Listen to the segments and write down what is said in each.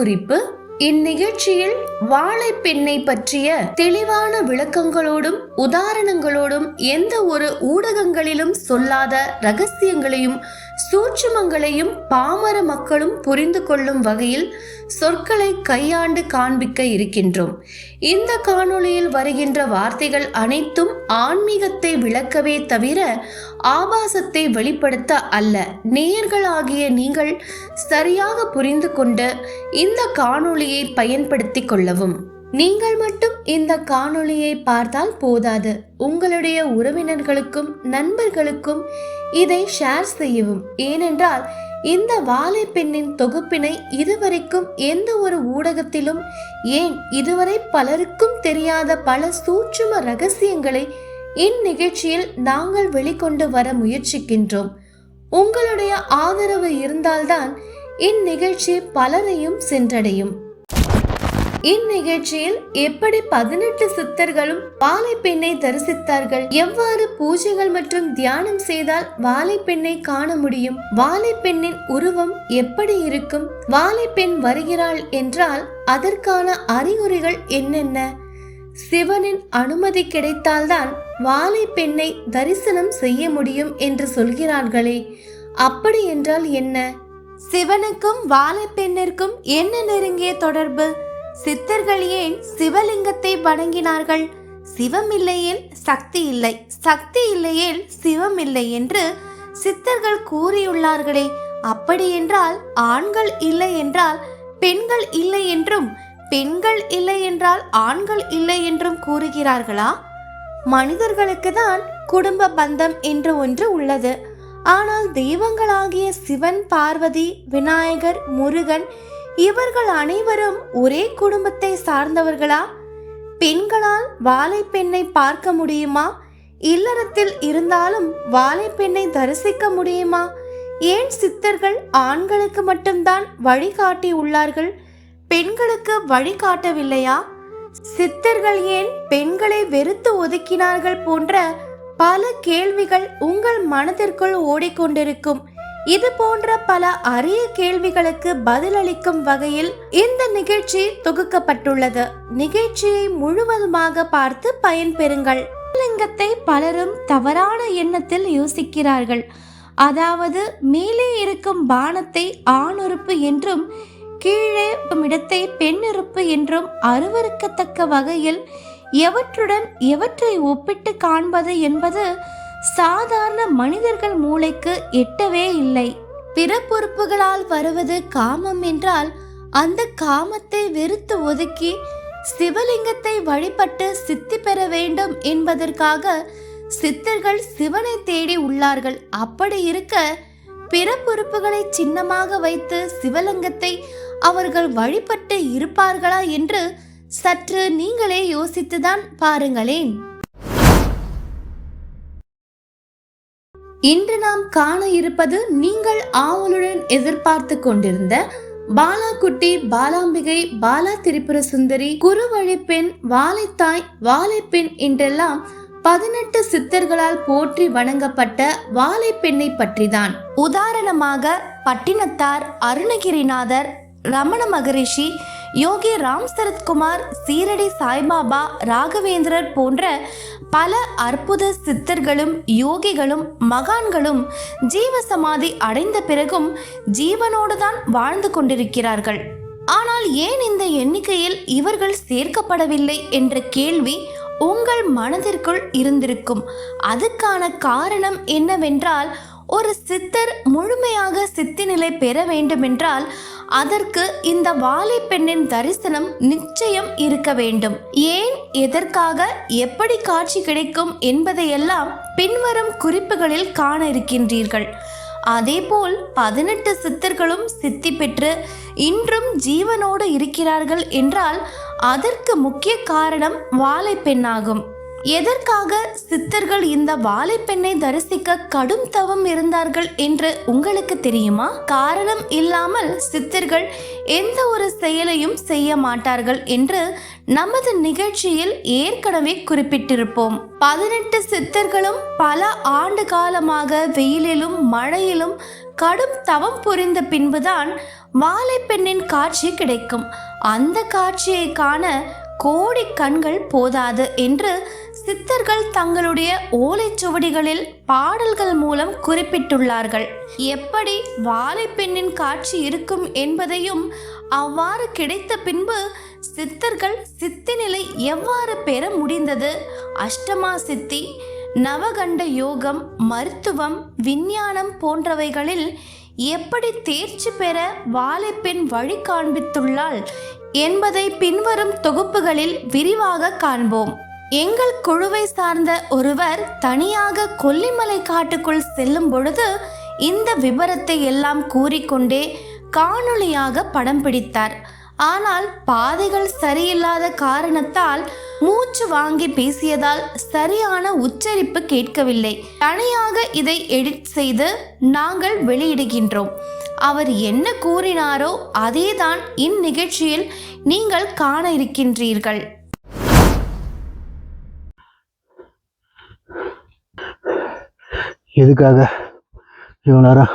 குறிப்பு இந்நிகழ்ச்சியில் வாழைப்பெண்ணை பற்றிய தெளிவான விளக்கங்களோடும் உதாரணங்களோடும் எந்த ஒரு ஊடகங்களிலும் சொல்லாத ரகசியங்களையும் சூட்சுமங்களையும் பாமர மக்களும் புரிந்து கொள்ளும் வகையில் சொற்களை கையாண்டு காண்பிக்க இருக்கின்றோம். இந்த காணொளியில் வருகின்ற வார்த்தைகள் அனைத்தும் ஆன்மீகத்தை விளக்கவே தவிர ஆபாசத்தை வெளிப்படுத்த அல்ல. நேயர்களாகிய நீங்கள் சரியாக புரிந்து கொண்டு இந்த காணொளியை பயன்படுத்திக் கொள்ளவும். நீங்கள் மட்டும் இந்த காணொளியை பார்த்தால் போதாது. உங்களுடைய உறவினர்களுக்கும் நண்பர்களுக்கும் இதை ஷேர் செய்யவும். ஏனென்றால் இந்த வாழைப்பெண்ணின் தொகுப்பினை இதுவரைக்கும் எந்த ஒரு ஊடகத்திலும் ஏன் இதுவரை பலருக்கும் தெரியாத பல சூட்சும ரகசியங்களை இந்நிகழ்ச்சியில் நாங்கள் வெளிக்கொண்டு வர முயற்சிக்கின்றோம். உங்களுடைய ஆதரவு இருந்தால்தான் இந்நிகழ்ச்சி பலரையும் சென்றடையும். இந்நிகழ்ச்சியில் எப்படி பதினெட்டு சித்தர்களும் வாழைப்பெண்ணை தரிசித்தார்கள்? எவ்வாறு பூஜைகள் மற்றும் தியானம் செய்தால் வாழைப்பெண்ணை காண முடியும்? வாழைப்பெண்ணின் உருவம் எப்படி இருக்கும்? வாழைப்பெண் வருகிறாள் என்றால் அதற்கான அறிகுறிகள் என்னென்ன? சிவனின் அனுமதி கிடைத்தால்தான் வாழை பெண்ணை தரிசனம் செய்ய முடியும் என்று சொல்கிறார்களே. அப்படி என்றால் என்ன? சிவனுக்கும் வாழைப்பெண்ணிற்கும் என்ன நெருங்கிய தொடர்பு? சித்தர்கள் ஏன் சிவலிங்கத்தை வணங்கினார்கள். சிவம் இல்லையேல் சக்தி இல்லை. சக்தி இல்லையேல் சிவம் இல்லை என்று சித்தர்கள் கூறியுள்ளார்களே. அப்படி என்றால் ஆண்கள் இல்லை என்றால் பெண்கள் இல்லை என்றும் பெண்கள் இல்லை என்றால் ஆண்கள் இல்லை என்றும் கூறுகிறார்களா? மனிதர்களுக்கு தான் குடும்ப பந்தம் என்று ஒன்று உள்ளது. ஆனால் தெய்வங்களாகிய சிவன் பார்வதி விநாயகர் முருகன் இவர்கள் அனைவரும் ஒரே குடும்பத்தை சார்ந்தவர்களா? பெண்களால் வாழைப்பெண்ணை பார்க்க முடியுமா? இல்லறத்தில் இருந்தாலும் வாழைப்பெண்ணை தரிசிக்க முடியுமா? ஏன் சித்தர்கள் ஆண்களுக்கு மட்டும்தான் வழிகாட்டி உள்ளார்கள்? பெண்களுக்கு வழிகாட்டவில்லையா சித்தர்கள் ஏன் பெண்களை வெறுத்து ஒதுக்கினார்கள் போன்ற பல கேள்விகள் உங்கள் மனதிற்குள் ஓடிக்கொண்டிருக்கும். இது போன்ற பல அரிய கேள்விகளுக்கு பதிலளிக்கும் வகையில் இந்த நிகழ்ச்சி தொகுக்கப்பட்டுள்ளது. நிகழ்ச்சியை முழுவதுமாக பார்த்து பயன்பெறுங்கள். லிங்கத்தை பலரும் தவறான எண்ணத்தில் யோசிக்கிறார்கள். அதாவது மேலே இருக்கும் பானத்தை ஆணுறுப்பு என்றும் கீழே இடத்தை பெண்ணுறுப்பு என்றும் அருவறுக்கத்தக்க வகையில் எவற்றுடன் எவற்றை ஒப்பிட்டு காண்பது என்பது சாதாரண மனிதர்கள் மூளைக்கு எட்டவே இல்லை. பிற பொறுப்புகளால் வருவது காமம் என்றால் அந்த காமத்தை வெறுத்து ஒதுக்கி சிவலிங்கத்தை வழிபட்டு சித்தி பெற வேண்டும் என்பதற்காக சித்தர்கள் சிவனை தேடி உள்ளார்கள். அப்படி இருக்க பிற பொறுப்புகளை சின்னமாக வைத்து சிவலிங்கத்தை அவர்கள் வழிபட்டு இருப்பார்களா என்று சற்று நீங்களே யோசித்துதான் பாருங்களேன். இன்று நாம் காண இருப்பது நீங்கள் ஆவலுடன் எதிர்பார்த்து கொண்டிருந்த பாலாக்குட்டி பாலாம்பிகை பாலா திரிபுர சுந்தரி குருவழிப்பெண் வாழைத்தாய் வாழைப்பெண் என்றெல்லாம் பதினெட்டு சித்தர்களால் போற்றி வணங்கப்பட்ட வாழைப்பெண்ணை பற்றிதான். உதாரணமாக பட்டினத்தார் அருணகிரிநாதர் ரமண மகரிஷி யோகி ராம் சரத்குமார் சீரடி சாய்பாபா ராகவேந்திரர் போன்ற பல அற்புத சித்தர்களும் யோகிகளும் மகான்களும் ஜீவ சமாதி அடைந்த பிறகும் ஜீவனோடு தான் வாழ்ந்து கொண்டிருக்கிறார்கள். ஆனால் ஏன் இந்த எண்ணிக்கையில் இவர்கள் சேர்க்கப்படவில்லை என்ற கேள்வி உங்கள் மனதிற்குள் இருந்திருக்கும். அதுக்கான காரணம் என்னவென்றால் ஒரு சித்தர் முழுமையாக சித்தி நிலை பெற வேண்டுமென்றால் அதற்கு இந்த வாழைப்பெண்ணின் தரிசனம் நிச்சயம் இருக்க வேண்டும். ஏன் எதற்காக எப்படி காட்சி கிடைக்கும் என்பதையெல்லாம் பின்வரும் குறிப்புகளில் காண இருக்கின்றீர்கள். அதேபோல் பதினெட்டு சித்தர்களும் சித்தி பெற்று இன்றும் ஜீவனோடு இருக்கிறார்கள் என்றால் அதற்கு முக்கிய காரணம் வாழைப்பெண்ணாகும் எதற்காக சித்தர்கள் இந்த வாழைப்பெண்ணை தரிசிக்க கடும் தவம் இருந்தார்கள் என்று உங்களுக்கு தெரியுமா? காரணம் இல்லாமல் சித்தர்கள் எந்த ஒரு செயலையும் செய்ய மாட்டார்கள் என்று நமது நிகழ்ச்சியில் ஏற்கனவே குறிப்பிட்டிருப்போம். பதினெட்டு சித்தர்களும் பல ஆண்டு காலமாக வெயிலிலும் மழையிலும் கடும் தவம் புரிந்த பின்புதான் வாழைப்பெண்ணின் காட்சி கிடைக்கும். அந்த காட்சியை காண கோடி கண்கள் போதாது என்று சித்தர்கள் தங்களுடைய ஓலைச்சுவடிகளில் பாடல்கள் மூலம் குறிப்பிட்டுள்ளார்கள். எப்படி வாழைப்பெண்ணின் காட்சி இருக்கும் என்பதையும் அவ்வாறு கிடைத்த பின்பு சித்தர்கள் சித்தி நிலை எவ்வாறு பெற முடிந்தது? அஷ்டமா சித்தி நவகண்ட யோகம் மருத்துவம் விஞ்ஞானம் போன்றவைகளில் எப்படி தேர்ச்சி பெற வாழைப்பெண் வழி காண்பித்துள்ளாள் என்பதை பின்வரும் தொகுப்புகளில் விரிவாக காண்போம். எங்கள் குழுவை சார்ந்த ஒருவர் தனியாக கொல்லிமலை காட்டுக்குள் செல்லும் பொழுது இந்த விபரத்தை எல்லாம் கூறிக்கொண்டே காணொளியாக படம் பிடித்தார். ஆனால் பாதைகள் சரியில்லாத காரணத்தால் மூச்சு வாங்கி பேசியதால் சரியான உச்சரிப்பு கேட்கவில்லை. தனியாக இதை எடிட் செய்து நாங்கள் வெளியிடுகின்றோம். அவர் என்ன கூறினாரோ அதேதான் இந்நிகழ்ச்சியில் நீங்கள் காண இருக்கின்றீர்கள். எதுக்காக இவ்வளோ நேரம்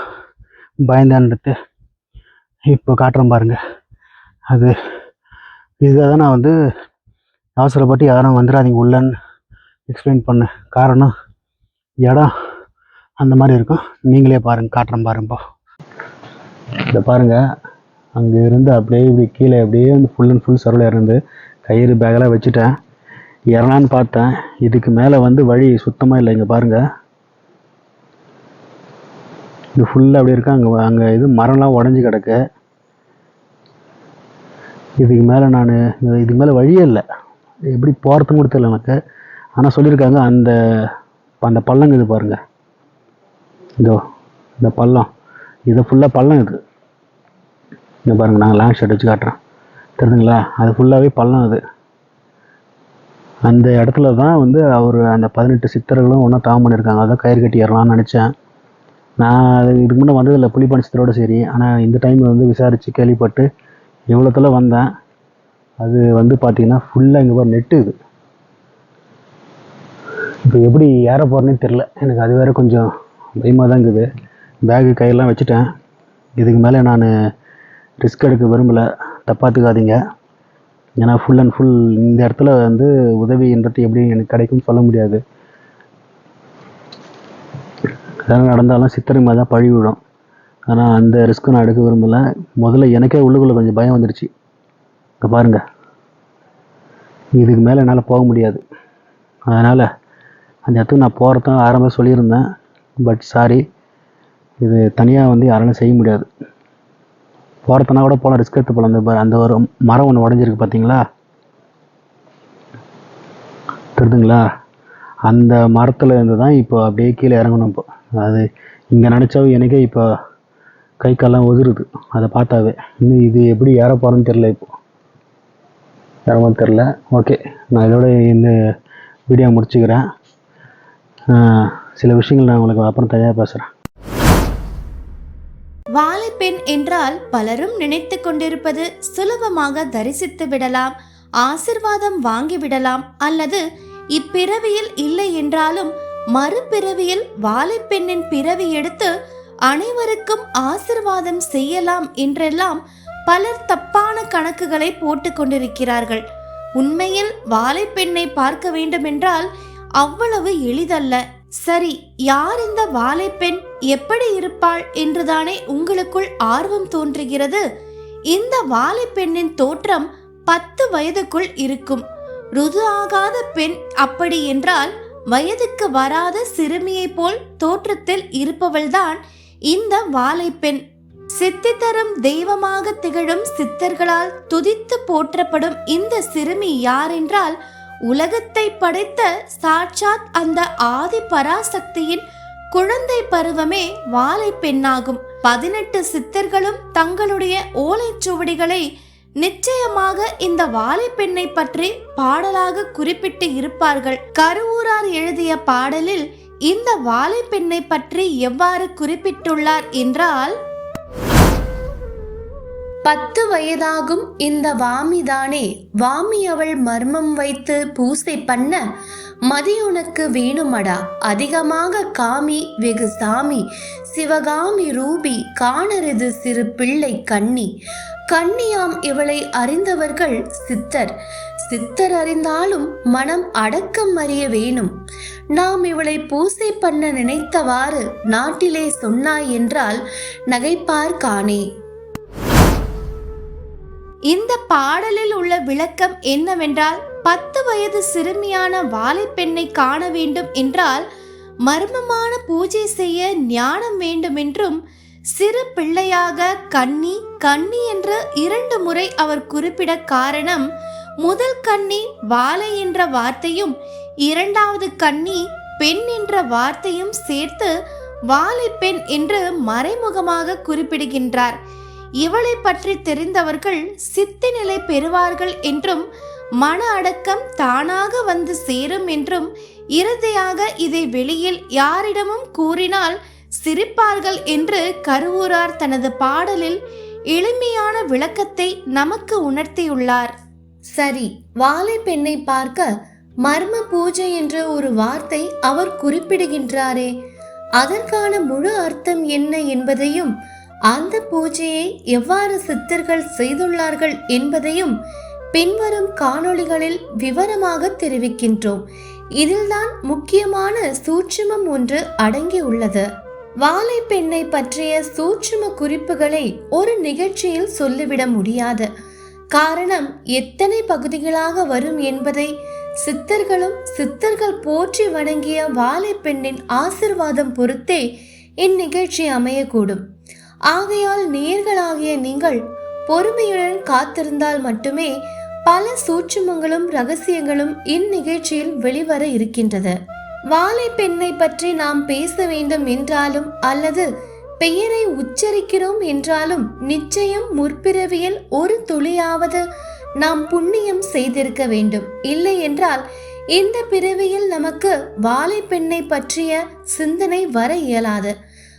பயந்தான்றது இப்போ காட்டுறேன் பாருங்கள் அது இதுக்காக தான் நான் வந்து அவசரப்பட்டு யாரும் வந்துடாதீங்க உள்ளன்னு எக்ஸ்பிளைன் பண்ணேன் காரணம் இடம் அந்த மாதிரி இருக்கும். நீங்களே பாருங்கள் காட்டுறேன் பாருங்கப்போ. இதை பாருங்கள் அங்கே இருந்து அப்படியே இப்படி கீழே அப்படியே வந்து ஃபுல் அண்ட் ஃபுல் சர்வில் இருந்து கயிறு பேக்கெல்லாம் வச்சுட்டேன். இறலான்னு பார்த்தேன். இதுக்கு மேலே வந்து வழி சுத்தமாக இல்லை இங்கே பாருங்கள் இது ஃபுல்லாக அப்படி இருக்கா. அங்கே அங்கே இது மரம்லாம் உடஞ்சி கிடக்கு. இதுக்கு மேலே நான் இதுக்கு மேலே வழியே இல்லை. எப்படி போகிறதுன்னு கூட தெரியல எனக்கு. ஆனால் சொல்லியிருக்காங்க அந்த அந்த பள்ளம் இது பாருங்கள் இதோ இந்த பள்ளம். இது ஃபுல்லாக பள்ளம் இது. இங்கே பாருங்கள் நாங்கள் லாங் ஷர்ட் வச்சு காட்டுறேன். தெரியுதுங்களா அது ஃபுல்லாகவே பள்ளம் அது. அந்த இடத்துல தான் வந்து அவர் அந்த பதினெட்டு சித்தர்களும் ஒன்றா தாம் பண்ணியிருக்காங்க. அதான் கயிறு கட்டி ஏறலாம்னு நினச்சேன். நான் அது இதுக்கு முன்னே வந்ததில்லை புலிப்பாணி சரி. ஆனால் இந்த டைம் வந்து விசாரித்து கேள்விப்பட்டு இவ்வளோத்துல வந்தேன் அது வந்து பார்த்தீங்கன்னா ஃபுல்லாக இங்கே பாரு நெட்டு இது. இப்போ எப்படி ஏற போகிறேன்னு தெரில எனக்கு அது வேறு கொஞ்சம் பயமாக தான் இருக்குது. பேகு கையெல்லாம் வச்சுட்டேன். இதுக்கு மேலே நான் ரிஸ்க் எடுக்க விரும்பலை. தப்பாத்துக்காதீங்க. ஏன்னா ஃபுல் அண்ட் ஃபுல் இந்த இடத்துல வந்து உதவின்றது எப்படி எனக்கு கிடைக்கும்னு சொல்ல முடியாது. எதனால் நடந்தாலும் சித்திரை மாதிரி தான் பழி விடும். ஆனால் அந்த ரிஸ்க்கு நான் எடுக்க விரும்பலை. முதல்ல எனக்கே உள்ளுக்குள்ளே கொஞ்சம் பயம் வந்துடுச்சு. இங்கே பாருங்கள் இதுக்கு மேலே என்னால் போக முடியாது. அதனால் அந்த இடத்துக்கு நான் போகிறதும் ஆரம்ப சொல்லியிருந்தேன். பட் சாரி இது தனியாக வந்து யாராலும் செய்ய முடியாது. போகிறதுனா கூட போகலாம் ரிஸ்க் எடுத்து போகலாம் அந்த அந்த ஒரு மரம் ஒன்று உடஞ்சிருக்கு பார்த்தீங்களா தெரிதுங்களா? அந்த மரத்தில் இருந்து தான் இப்போ அப்படியே கீழே இறங்கணும் இப்போ. அது இங்கே நினச்சாவே எனக்கே இப்போ கை கால்லாம் உதிருது. அதை பார்த்தாவே. இன்னும் இது எப்படி ஏற தெரில இப்போ. ஏறவும் தெரில ஓகே நான் இதோட இந்த வீடியோ முடிச்சுக்கிறேன். சில விஷயங்கள் நான் உங்களுக்கு அப்புறம் தனியாக பேசுகிறேன் வாழைப்பெண் என்றால் பலரும் நினைத்து கொண்டிருப்பது சுலபமாக தரிசித்து விடலாம் ஆசிர்வாதம் வாங்கி விடலாம் அல்லது இப்பிறவியில் இல்லை என்றாலும் மறுபிறவியில் வாழைப்பெண்ணின் பிறவி எடுத்து அனைவருக்கும் ஆசிர்வாதம் செய்யலாம் என்றெல்லாம் பலர் தப்பான கணக்குகளை போட்டு கொண்டிருக்கிறார்கள். உண்மையில் வாழைப்பெண்ணை பார்க்க வேண்டுமென்றால் அவ்வளவு எளிதல்ல. சரி யார் இந்த வாழைப்பெண்? எப்படி இருப்பாள் என்றுதானே உங்களுக்குள் ஆர்வம் தோன்றுகிறது. இந்த வாழைப்பெண்ணின் தோற்றம் பத்து வயதுக்குள் இருக்கும். ருது ஆகாத பெண் அப்படி என்றால் வயதுக்கு வராத சிறுமியைப் போல் தோற்றத்தில் இருப்பவள்தான் இந்த வாழைப்பெண். சித்தி தரும் தெய்வமாக திகழும் சித்தர்களால் துதித்து போற்றப்படும் இந்த சிறுமி யாரென்றால் உலகத்தை படைத்த சாட்சாத் அந்த ஆதி பராசக்தியின் குழந்தை பருவமே வாழை பெண்ணாகும் பதினெட்டு சித்தர்களும் தங்களுடைய ஓலைச்சுவடிகளை நிச்சயமாக இந்த வாழை பெண்ணை பற்றி பாடலாக குறிப்பிட்டு இருப்பார்கள். கருவூரார் எழுதிய பாடலில் இந்த வாழை பெண்ணை பற்றி எவ்வாறு குறிப்பிட்டுள்ளார் என்றால் பத்து வயதாகும் இந்த வாமிதானே வாமி அவள் மர்மம் வைத்து பூசை பண்ண மதி உனக்கு வேணுமடா? அதிகமாக காமி வெகு சாமி சிவகாமி ரூபி காணருது சிறு பிள்ளை கண்ணி. கண்ணியாம் இவளை அறிந்தவர்கள் சித்தர். சித்தர் அறிந்தாலும் மனம் அடக்கம் அறிய வேணும். நாம் இவளை பூசை பண்ண நினைத்தவாறு நாட்டிலே சொன்னாய் என்றால் நகைப்பார் காணே. இந்த பாடலில் உள்ள விளக்கம் என்னவென்றால் பத்து வயது சிறுமியான வாழைப்பெண்ணை காண வேண்டும் என்றால் மர்மமான பூஜை செய்ய ஞானம் வேண்டுமென்றும் சிறு பிள்ளையாக கன்னி கன்னி என்று இரண்டு முறை அவர் குறிப்பிட காரணம் முதல் கன்னி வாழை என்ற வார்த்தையும் இரண்டாவது கன்னி பெண் என்ற வார்த்தையும் சேர்த்து வாழை பெண் என்று மறைமுகமாக குறிப்பிடுகின்றார். இவளை பற்றி தெரிந்தவர்கள் சித்தி நிலை பெறுவார்கள் என்றும் மன அடக்கம் தானாக வந்து சேரும் என்றும் இறுதியாக இதை வெளியில் யாரிடமும் கூறினால் சிரிப்பார்கள் என்று கருவூரார் தனது பாடலில் எளிமையான விளக்கத்தை நமக்கு உணர்த்தியுள்ளார். சரி வாழை பெண்ணை பார்க்க மர்ம பூஜை என்ற ஒரு வார்த்தை அவர் குறிப்பிடுகின்றாரே. அதற்கான முழு அர்த்தம் என்ன என்பதையும் அந்த பூஜையை எவ்வாறு சித்தர்கள் செய்துள்ளார்கள் என்பதையும் பின்வரும் காணொளிகளில் விவரமாக தெரிவிக்கின்றோம். இதில்தான் முக்கியமான சூட்சுமம் ஒன்று அடங்கியுள்ளது. வாழை பெண்ணை பற்றிய சூட்சும குறிப்புகளை ஒரு நிகழ்ச்சியில் சொல்லிவிட முடியாது. காரணம் எத்தனை பகுதிகளாக வரும் என்பதை சித்தர்களும் சித்தர்கள் போற்றி வணங்கிய வாலை பெண்ணின் ஆசிர்வாதம் பொறுத்தே இந்நிகழ்ச்சி அமையக்கூடும். ஆகையால் நேர்களாகிய நீங்கள் பொறுமையுடன் காத்திருந்தால் மட்டுமே பல சூட்சுமங்களும் ரகசியங்களும் இந்நிகழ்ச்சியில் வெளிவர இருக்கின்றது. வாழை பெண்ணை பற்றி நாம் பேச வேண்டும் என்றாலும் அல்லது பெயரை உச்சரிக்கிறோம் என்றாலும் நிச்சயம் முற்பிறவியில் ஒரு துளியாவது நாம் புண்ணியம் செய்திருக்க வேண்டும். இல்லை என்றால் இந்த பிறவியில் நமக்கு வாலை பெண்ணை பற்றிய சிந்தனை வர இயலாது.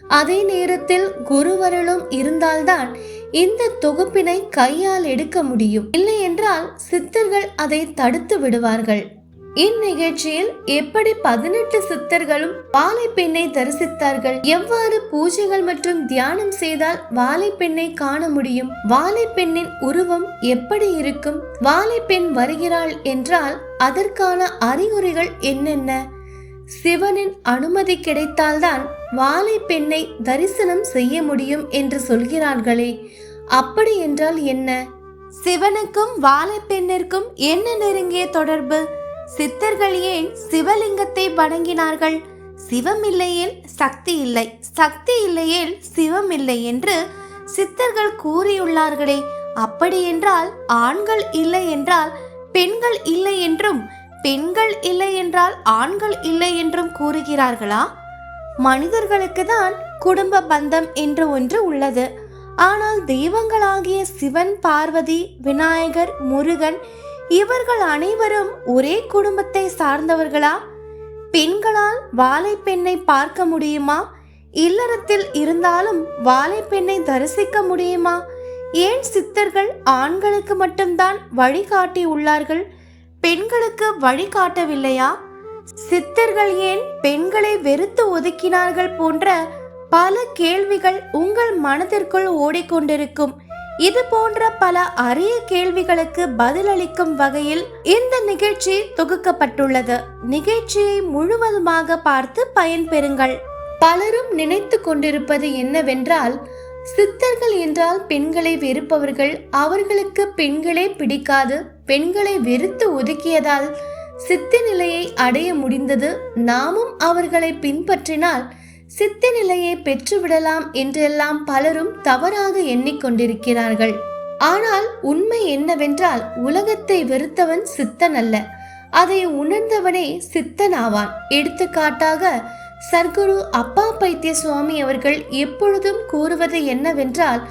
அதே நேரத்தில் குருவருளும் இருந்தால்தான் இந்த தொகுப்பினை கையால் எடுக்க முடியும். இல்லை என்றால் சித்தர்கள் அதை தடுத்து விடுவார்கள். இந்நிகழ்ச்சியில் எப்படி பதினெட்டு சித்தர்களும் வாழைப்பெண்ணை தரிசித்தார்கள்? எவ்வாறு பூஜைகள் மற்றும் தியானம் செய்தால் வாழைப்பெண்ணை காண முடியும்? வாழை பெண்ணின் உருவம் எப்படி இருக்கும்? வாழைப்பெண் வருகிறாள் என்றால் அதற்கான அறிகுறிகள் என்னென்ன? சிவனின் அனுமதி கிடைத்தால்தான் வாழை பெண்ணை தரிசனம் செய்ய முடியும் என்று சொல்கிறார்களே. அப்படி என்றால் என்ன? சிவனுக்கும் வாழை பெண்ணிற்கும் என்ன நெருங்கிய தொடர்பு? சித்தர்கள் ஏன் சிவலிங்கத்தை வணங்கினார்கள். சிவம் இல்லையேல் சக்தி இல்லை. சக்தி இல்லையேல் சிவம் இல்லை என்று சித்தர்கள் கூறியுள்ளார்களே. அப்படி என்றால் ஆண்கள் இல்லை என்றால் பெண்கள் இல்லை என்றும் பெண்கள் இல்லை என்றால் ஆண்கள் இல்லை என்றும் கூறுகிறார்களா? மனிதர்களுக்கு தான் குடும்ப பந்தம் என்று ஒன்று உள்ளது. ஆனால் தெய்வங்களாகிய சிவன் பார்வதி விநாயகர் முருகன் இவர்கள் அனைவரும் ஒரே குடும்பத்தை சார்ந்தவர்களா? பெண்களால் வாழை பெண்ணை பார்க்க முடியுமா? இல்லறத்தில் இருந்தாலும் வாழை பெண்ணை தரிசிக்க முடியுமா? ஏன் சித்தர்கள் ஆண்களுக்கு மட்டும்தான் வழிகாட்டி உள்ளார்கள்? பெண்களுக்கு வழிகாட்டவில்லையா சித்தர்கள் ஏன் பெண்களை வெறுத்து ஒதுக்கினார்கள் போன்ற பல கேள்விகள் உங்கள் மனதிற்குள் ஓடிக்கொண்டிருக்கும். இது போன்ற பல அரிய கேள்விகளுக்கு பதிலளிக்கும் வகையில் இந்த நிகழ்ச்சி தொகுக்கப்பட்டுள்ளது. நிகழ்ச்சியை முழுவதுமாக பார்த்து பயன்பெறுங்கள். பலரும் நினைத்து கொண்டிருப்பது என்னவென்றால் சித்தர்கள் என்றால் பெண்களை வெறுப்பவர்கள் அவர்களுக்கு பெண்களே பிடிக்காது பெண்களை வெறுத்து ஒதுக்கியதால் சித்த நிலையை அடைய முடிந்தது. நாமும் அவர்களை பின்பற்றினால் சித்த நிலையை பெற்றுவிடலாம் என்றெல்லாம் பலரும் தவறாக எண்ணிக்கொண்டிருக்கிறார்கள். ஆனால் உண்மை என்னவென்றால் உலகத்தை வெறுத்தவன் சித்தன் அல்ல அதை உணர்ந்தவனே சித்தன் ஆவான் எடுத்துக்காட்டாக சர்க்குரு அப்பா பைத்திய சுவாமி அவர்கள் எப்பொழுதும் கூறுவது என்னவென்றால்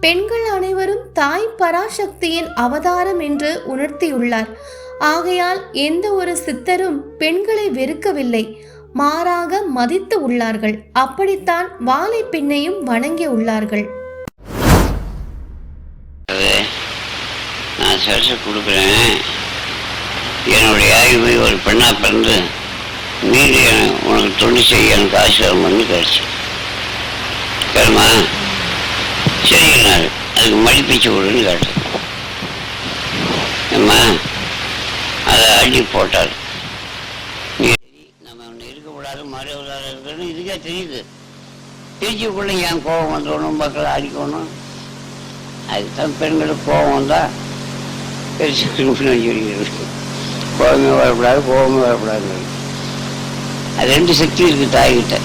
பெண்கள் அனைவரும் தாய் பராசக்தியின் அவதாரம் என்று உணர்த்தியுள்ளார். ஆகையால் எந்த ஒரு சித்தரும் பெண்களை வெறுக்கவில்லை. மாறாக மதித்து உள்ளார்கள். அப்படித்தான் வாழை பெண்ணையும் வணங்கி உள்ளார்கள். சரசு கொடுக்குறேன். என்னுடைய அறிவு ஒரு பெண்ணாக பிறந்து மீறி உனக்கு தொண்டு செய்ய எனக்கு ஆசீர்வாதம் பண்ணி கிடச்சி கேளுமா? சரிங்கண்ணாரு அதுக்கு மடிப்பிச்சு விடுன்னு கேட்டேன். அம்மா அதை அள்ளி போட்டார் நீ நம்ம ஒன்று இருக்கக்கூடாது மறைவதாக இருக்கணும் தெரியுது. தெரிஞ்சுக்குள்ள ஏன் கோபம் வந்துடணும் மக்களை அடிக்கணும்? அதுதான் பெண்களுக்கு கோபம் வந்தால் பெருசு கோபமே வரக்கூடாது கோபமே வரக்கூடாது. அது ரெண்டு சக்தி இருக்கு தாய்கிட்ட.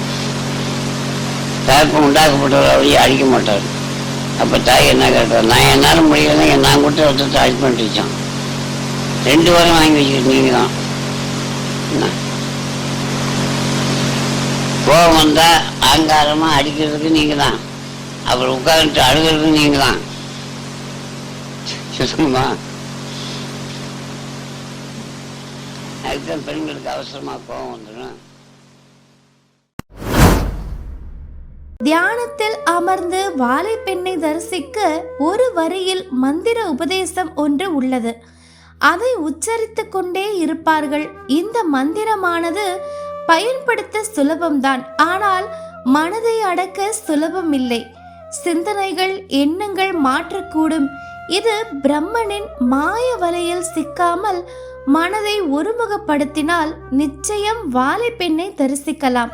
தாக்கம் உண்டாக்கப்பட்டவர் அவரையும் அடிக்க மாட்டார். அப்போ தாய் என்ன கேட்டார் நான் என்னால் முடியலன்னா நான் கொடுத்த ஒருத்தர் அடி பண்ணிட்டான் ரெண்டு வாரம் வாங்கி வச்சுக்கிட்டு நீங்கள் தான் என்ன? கோபம் வந்தால் ஆங்காரமாக அடிக்கிறதுக்கு நீங்கள் தான் அப்புறம் உட்காந்துட்டு அழுகிறதுக்கு நீங்கள் தான் சொல்லுமா? அதுதான் பெண்களுக்கு அவசரமாக கோபம் வந்துடும். தியானத்தில் அமர்ந்து வாழைப்பெண்ணை தரிசிக்க ஒரு வரியில் மந்திர உபதேசம் ஒன்று உள்ளது. அதை உச்சரித்து கொண்டே இருப்பார்கள். இந்த மந்திரமானது பயன்படுத்த சுலபம்தான். ஆனால் மனதை அடக்க சுலபம் இல்லை சிந்தனைகள் எண்ணங்கள் மாற்றக்கூடும். இது பிரம்மனின் மாய வலையில் சிக்காமல் மனதை ஒருமுகப்படுத்தினால் நிச்சயம் வாழைப்பெண்ணை தரிசிக்கலாம்.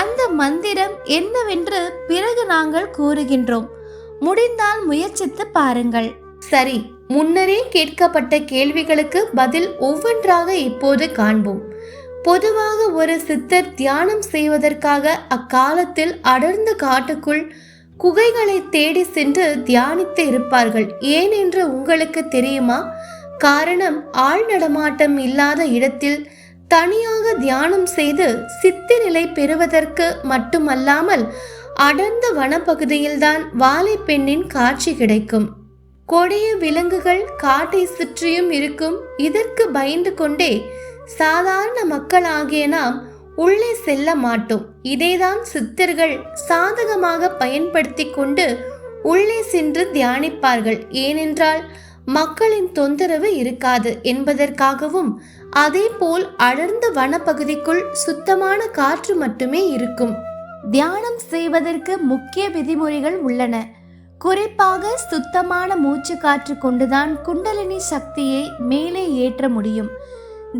அந்த மந்திரம் என்னவென்று பிறகு நாங்கள் கூறுகின்றோம். முடிந்தால் முயற்சித்து பாருங்கள். சரி முன்னரே கேட்கப்பட்ட கேள்விகளுக்கு பதில் ஒவ்வொன்றாக இப்போது காண்போம். பொதுவாக ஒரு சித்தர் தியானம் செய்வதற்காக அக்காலத்தில் அடர்ந்த காட்டுக்குள் குகைகளை தேடி சென்று தியானித்து இருப்பார்கள். ஏன் என்று உங்களுக்கு தெரியுமா? காரணம் ஆள் நடமாட்டம் இல்லாத இடத்தில் தனியாக தியானம் செய்து சித்தி நிலை பெறுவதற்கு மட்டுமல்லாமல் அடர்ந்த வனப்பகுதியில்தான் வாழைப்பெண்ணின் காட்சி கிடைக்கும். கொடிய விலங்குகள் காட்டை சுற்றியும் இருக்கும். இதற்கு பயந்து கொண்டே சாதாரண மக்களாகிய நாம் உள்ளே செல்ல மாட்டோம். இதைதான் சித்தர்கள் சாதகமாக பயன்படுத்தி கொண்டு உள்ளே சென்று தியானிப்பார்கள். ஏனென்றால் மக்களின் தொந்தரவு இருக்காது என்பதற்காகவும் அதேபோல் அடர்ந்த வனப்பகுதிக்குள் சுத்தமான காற்று மட்டுமே இருக்கும். தியானம் செய்வதற்கு முக்கிய விதிமுறைகள் உள்ளன. குறிப்பாக சுத்தமான மூச்சு காற்று கொண்டுதான் குண்டலினி சக்தியை மேலே ஏற்ற முடியும்.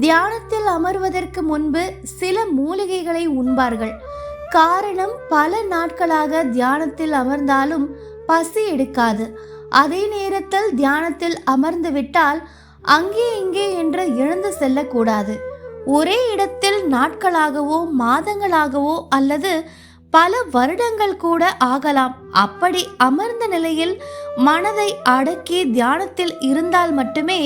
தியானத்தில் அமர்வதற்கு முன்பு சில மூலிகைகளை உண்பார்கள். காரணம் பல நாட்களாக தியானத்தில் அமர்ந்தாலும் பசி எடுக்காது. அதே நேரத்தில் தியானத்தில் அமர்ந்து விட்டால் அங்கே இங்கே என்று எழுந்து செல்லக்கூடாது. ஒரே இடத்தில் நாட்களாகவோ மாதங்களாகவோ அல்லது பல வருடங்கள் கூட ஆகலாம். அப்படி அமர்ந்த நிலையில் மனதை அடக்கி தியானத்தில் இருந்தால் மட்டுமே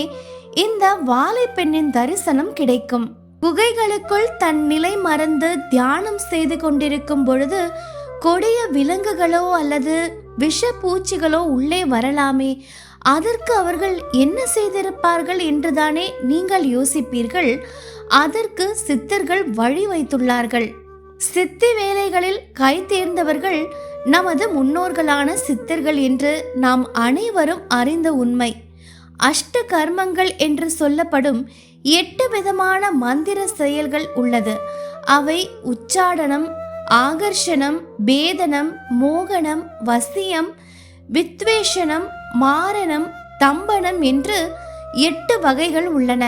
இந்த வாழைப்பெண்ணின் தரிசனம் கிடைக்கும். குகைகளுக்குள் தன் நிலை மறந்து தியானம் செய்து கொண்டிருக்கும் பொழுது கொடிய விலங்குகளோ அல்லது விஷ பூச்சிகளோ உள்ளே வரலாமே. அதற்கு அவர்கள் என்ன செய்திருப்பார்கள் என்றுதானே நீங்கள் யோசிப்பீர்கள். அதற்கு சித்தர்கள் வழி வைத்துள்ளார்கள். சித்தி வேலைகளில் கை தேர்ந்தவர்கள் நமது முன்னோர்களான சித்தர்கள் என்று நாம் அனைவரும் அறிந்த உண்மை. அஷ்ட கர்மங்கள் என்று சொல்லப்படும் எட்டு விதமான மந்திர செயல்கள் உள்ளது. அவை உச்சாடனம் ஆகர்ஷணம் பேதனம் மோகனம் வசியம் வித்வேஷனம் மாரணம் தம்பனம் என்று எட்டு வகைகள் உள்ளன.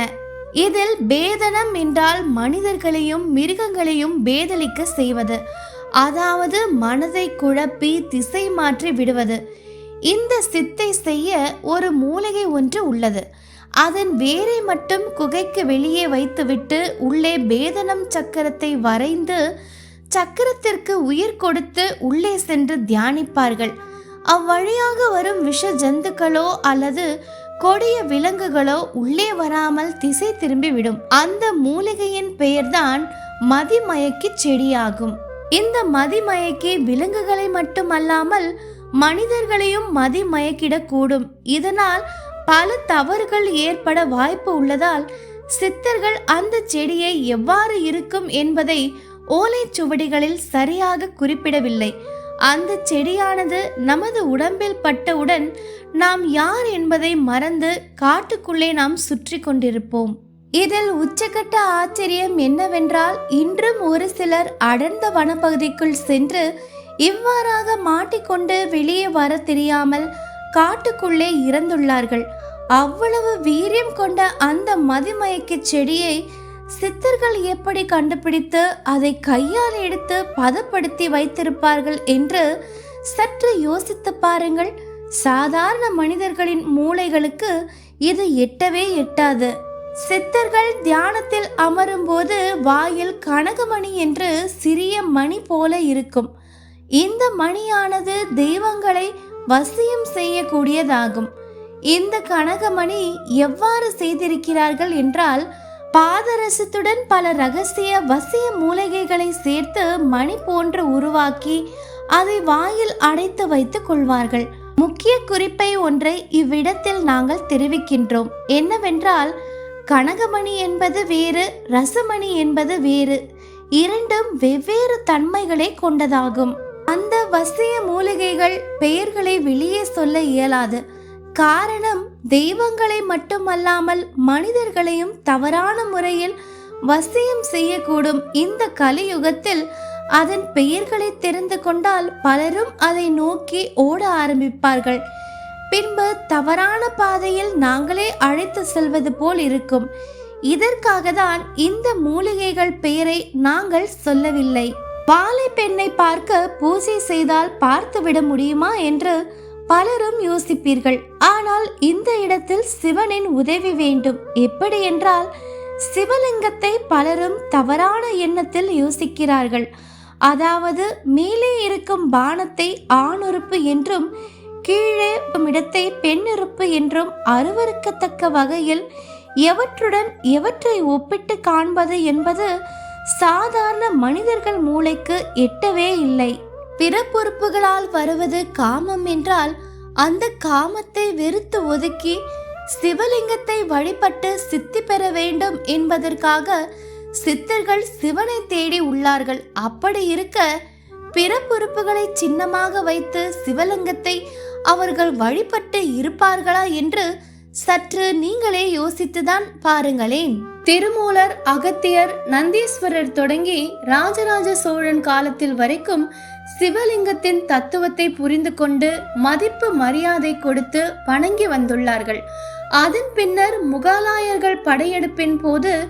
இதில் பேதனம் என்றால் மனிதர்களையும் மிருகங்களையும் பேதலிக்க செய்வது அதாவது மனதை குழப்பி திசை மாற்றி விடுவது. இந்த சித்தை செய்ய ஒரு மூலிகை ஒன்று உள்ளது. அதன் வேரை மட்டும் குகைக்கு வெளியே வைத்துவிட்டு உள்ளே பேதனம் சக்கரத்தை வரைந்து சக்கரத்திற்கு உயிர் கொடுத்து உள்ளே சென்று தியானிப்பார்கள். அவ்வழியாக வரும் விஷ ஜந்துக்களோ அல்லது கொடிய விலங்குகளோ உள்ளே வராமல் திசை திரும்பிவிடும். அந்த மூலிகையின் பெயர்தான் மதிமயக்கி செடியாகும். இந்த மதிமயக்கி விலங்குகளை மட்டுமல்லாமல் மனிதர்களையும் மதிமயக்கிடக்கூடும். இதனால் பல தவறுகள் ஏற்பட வாய்ப்பு உள்ளதால் சித்தர்கள் அந்த செடியை எவ்வாறு இருக்கும் என்பதை ஓலைச்சுவடிகளில் சரியாக குறிப்பிடவில்லை. அந்த செடியானது நமது உடம்பில் பட்டவுடன் நாம் யார் என்பதை மறந்து காட்டுக்குள்ளே நாம் சுற்றி கொண்டிருப்போம். இதில் உச்சக்கட்ட ஆச்சரியம் என்னவென்றால் இன்றும் ஒரு சிலர் அடர்ந்த வனப்பகுதிக்குள் சென்று இவ்வாறாக மாட்டிக்கொண்டு வெளியே வர தெரியாமல் காட்டுக்குள்ளே இறந்துள்ளார்கள். அவ்வளவு வீரியம் கொண்ட அந்த மதிமயக்க செடியை சித்தர்கள் எப்படி கண்டுபிடித்து அதை கையால் எடுத்து பதப்படுத்தி வைத்திருப்பார்கள் என்று சற்று யோசித்து பாருங்கள். சாதாரண மனிதர்களின் மூளைகளுக்கு இது எட்டவே எட்டாது. சித்தர்கள் தியானத்தில் அமரும்போது வாயில் கனகமணி என்று சிறிய மணி போல இருக்கும். இந்த மணியானது தெய்வங்களை வசியம் செய்யக்கூடியதாகும். இந்த கனகமணி எவ்வாறு செய்திருக்கிறார்கள் என்றால் பாதரசத்துடன் பல ரகசிய வசிய மூலிகைகளை சேர்த்து மணி போன்று உருவாக்கி அதை வாயில் அடைத்து வைத்துக் கொள்வார்கள். முக்கிய குறிப்பை ஒன்றை இவ்விடத்தில் நாங்கள் தெரிவிக்கின்றோம். என்னவென்றால் கனகமணி என்பது வேறு ரசமணி என்பது வேறு இரண்டும் வெவ்வேறு தன்மைகளை கொண்டதாகும். அந்த வசிய மூலிகைகள் பெயர்களை வெளியே சொல்ல இயலாது. காரணம் தெய்வங்களை மட்டுமல்லாமல் மனிதர்களையும் தவறான முறையில் வசியம் செய்யக்கூடும். இந்த கலியுகத்தில் அதன் பெயர்களை தெரிந்து கொண்டால் பலரும் அதை நோக்கி ஓட ஆரம்பிப்பார்கள். பின்பு தவறான பாதையில் நாங்களே அழைத்து செல்வது போல் இருக்கும். இதற்காக தான் இந்த மூலிகைகள் பெயரை நாங்கள் சொல்லவில்லை. பாலை பெண்ணை பார்க்க பூஜை செய்தால் பார்த்துவிட முடியுமா என்று பலரும் யோசிப்பீர்கள். ஆனால் இந்த இடத்தில் சிவனின் உதவி வேண்டும். எப்படி என்றால் சிவலிங்கத்தை பலரும் தவறான எண்ணத்தில் யோசிக்கிறார்கள். அதாவது மேலே இருக்கும் பானத்தை ஆணுறுப்பு என்றும் கீழே இடத்தை பெண்ணுறுப்பு என்றும் அருவறுக்கத்தக்க வகையில் எவற்றுடன் எவற்றை ஒப்பிட்டு காண்பது என்பது சாதாரண மனிதர்கள் மூளைக்கு எட்டவே இல்லை. பிறப்புறுப்புகளால் வருவது காமம் என்றால் அந்த காமத்தை வெறுத்து ஒதுக்கி சிவலிங்கத்தை வழிபட்டு சித்தி பெற வேண்டும் என்பதற்காக சித்தர்கள் சிவனை தேடி உள்ளார்கள். அப்படி இருக்க பிறப்புறுப்புகளை சின்னமாக வைத்து சிவலிங்கத்தை அவர்கள் வழிபட்டு இருப்பார்களா என்று சற்று நீங்களே யோசித்துதான் பாருங்களேன். திருமூலர் அகத்தியர் நந்தீஸ்வரர் தொடங்கி ராஜராஜ சோழன் காலத்தில் வரைக்கும் சிவலிங்கத்தின் தத்துவத்தை புரிந்து கொண்டு மதிப்பு மரியாதை கொடுத்து வணங்கி வந்துள்ளார்கள். அதன் பின்னர் முகலாயர்கள் படையெடுப்பின் போது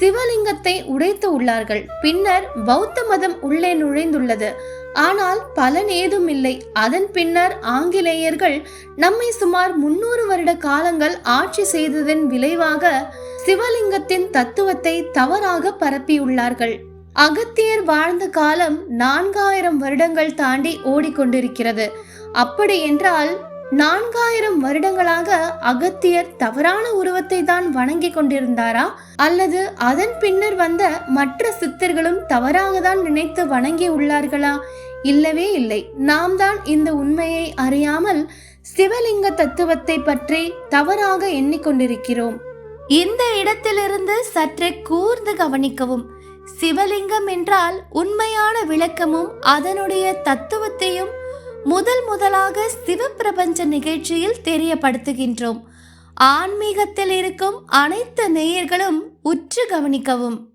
சிவலிங்கத்தை உடைத்து உள்ளார்கள். பின்னர் பௌத்த மதம் உள்ளே நுழைந்துள்ளது. ஆனால் பலன் ஏதும் இல்லை. அதன் பின்னர் ஆங்கிலேயர்கள் நம்மை சுமார் முன்னூறு வருட காலங்கள் ஆட்சி செய்ததன் விளைவாக சிவலிங்கத்தின் தத்துவத்தை தவறாக பரப்பியுள்ளார்கள். அகத்தியர் வாழ்ந்த காலம் நான்காயிரம் வருடங்கள் தாண்டி ஓடிக்கொண்டிருக்கிறது. அப்படி என்றால் நான்காயிரம் வருடங்களாக அகத்தியர் தவறான உருவத்தை தான் வணங்கி கொண்டிருந்தாரா? அல்லது அதன் பின்னர் வந்த மற்ற சித்தர்களும் தவறாக தான் நினைத்து வணங்கி உள்ளார்களா? இல்லவே இல்லை. நாம் தான் இந்த உண்மையை அறியாமல் சிவலிங்க தத்துவத்தை பற்றி தவறாக எண்ணிக்கொண்டிருக்கிறோம். இந்த இடத்திலிருந்து சற்றே கூர்ந்து கவனிக்கவும். சிவலிங்கம் என்றால் உண்மையான விளக்கமும் அதனுடைய தத்துவத்தையும் முதல் முதலாக சிவப்பிரபஞ்ச நிகழ்ச்சியில் தெரியப்படுத்துகின்றோம். ஆன்மீகத்தில் இருக்கும் அனைத்து நேயர்களும் உற்று கவனிக்கவும்.